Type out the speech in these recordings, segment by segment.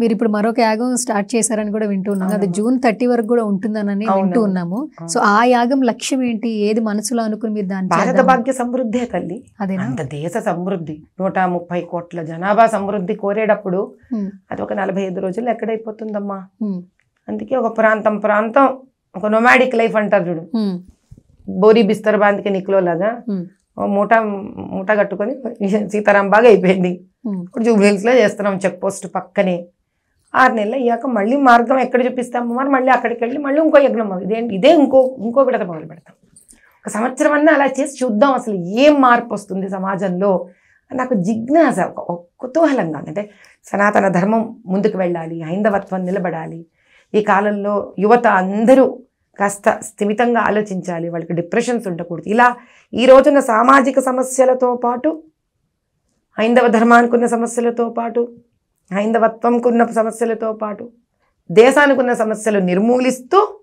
మీరు ఇప్పుడు మరొక యాగం స్టార్ట్ చేశారని కూడా వింటూ ఉన్నాం అది. జూన్ థర్టీ వరకు కూడా ఉంటుందనని అవును. వింటూ ఉన్నాము. సో ఆ యాగం లక్ష్యం ఏంటి? ఏది మనసులో అనుకుని మీరు దాన్ని భారత భాగ్య సమృద్ధే తల్లి. అదేనా? అంత దేశ సమృద్ధి. నూట ముప్పై కోట్ల జనాభా సమృద్ధి కోరేటప్పుడు అది ఒక నలభై ఐదు రోజుల్లో ఎక్కడైపోతుందమ్మా? అందుకే ఒక ప్రాంతం ప్రాంతం ఒక నొమాడిక్ లైఫ్ అంటారు చూడు. బోరీ బిస్తర్ బాంతికి నిక్లో లాగా మూట మూట కట్టుకొని సీతారాం బాగా అయిపోయింది. ఇప్పుడు జూబ్లీహిల్స్లో చేస్తున్నాం చెక్ పోస్ట్ పక్కనే. ఆరు నెలలు అయ్యాక మళ్ళీ మార్గం ఎక్కడ చూపిస్తాము మరి మళ్ళీ అక్కడికి వెళ్ళి మళ్ళీ ఇంకో యజ్ఞం ఇదే ఇదే ఇంకో ఇంకో విడత మొదలు పెడతాం. ఒక సంవత్సరం అన్నా అలా చేసి చూద్దాం అసలు ఏం మార్పు వస్తుంది సమాజంలో నాకు జిజ్ఞాస ఒక ఒక కుతూహలంగా ఉంది. అంటే సనాతన ధర్మం ముందుకు వెళ్ళాలి హైందవత్వం నిలబడాలి. ఈ కాలంలో యువత అందరూ కాస్త స్థిమితంగా ఆలోచించాలి వాళ్ళకి డిప్రెషన్స్ ఉండకూడదు. ఇలా ఈ రోజున సామాజిక సమస్యలతో పాటు హైందవ ధర్మానికి ఉన్న సమస్యలతో పాటు హైందవత్వంకు ఉన్న సమస్యలతో పాటు దేశానికి ఉన్న సమస్యలు నిర్మూలిస్తూ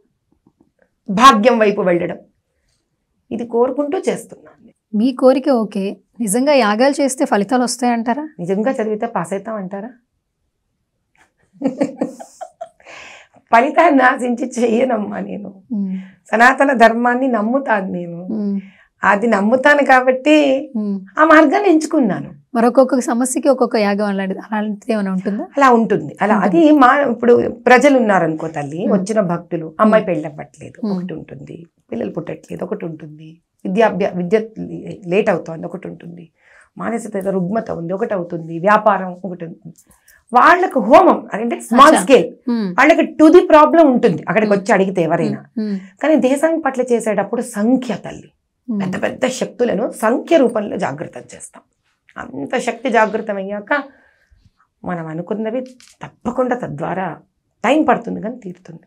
భాగ్యం వైపు వెళ్ళడం. ఇది కోరుకుంటూ చేస్తున్నాను. మీ కోరిక ఓకే. నిజంగా యాగాలు చేస్తే ఫలితాలు వస్తాయంటారా? నిజంగా చదివితే పాస్ అవుతాం అంటారా ఫలితాన్ని ఆశించి చెయ్యనమ్మా నేను. సనాతన ధర్మాన్ని నమ్ముతాను నేను. అది నమ్ముతాను కాబట్టి. ఆ మార్గాన్ని ఎంచుకున్నాను. మరొక్కొక్క సమస్యకి ఒక్కొక్క యాగం అలాంటిది అలాంటిది ఏమైనా ఉంటుందా? అలా ఉంటుంది. అలా అది మా ఇప్పుడు ప్రజలు ఉన్నారనుకో తల్లి వచ్చిన భక్తులు అమ్మాయి పెళ్ళి అవ్వట్లేదు. ఒకటి ఉంటుంది. పిల్లలు పుట్టట్లేదు ఒకటి ఉంటుంది. విద్యాభ్యా విద్య లేట్ అవుతోంది ఒకటి ఉంటుంది. మానసిక రుగ్మత ఉంది ఒకటి అవుతుంది. వ్యాపారం ఒకటి ఉంటుంది వాళ్ళకు హోమం అంటే స్మాల్. స్కేల్ వాళ్ళకి టు ది ప్రాబ్లం ఉంటుంది. అక్కడికి వచ్చి అడిగితే ఎవరైనా. కానీ దేశం పట్ల చేసేటప్పుడు సంఖ్య తల్లి. పెద్ద పెద్ద శక్తులను సంఖ్య రూపంలో జాగృతం చేస్తాం. అంత శక్తి జాగ్రత్తం అయ్యాక మనం అనుకున్నవి తప్పకుండా తద్వారా టైం పడుతుంది కానీ తీరుతుంది.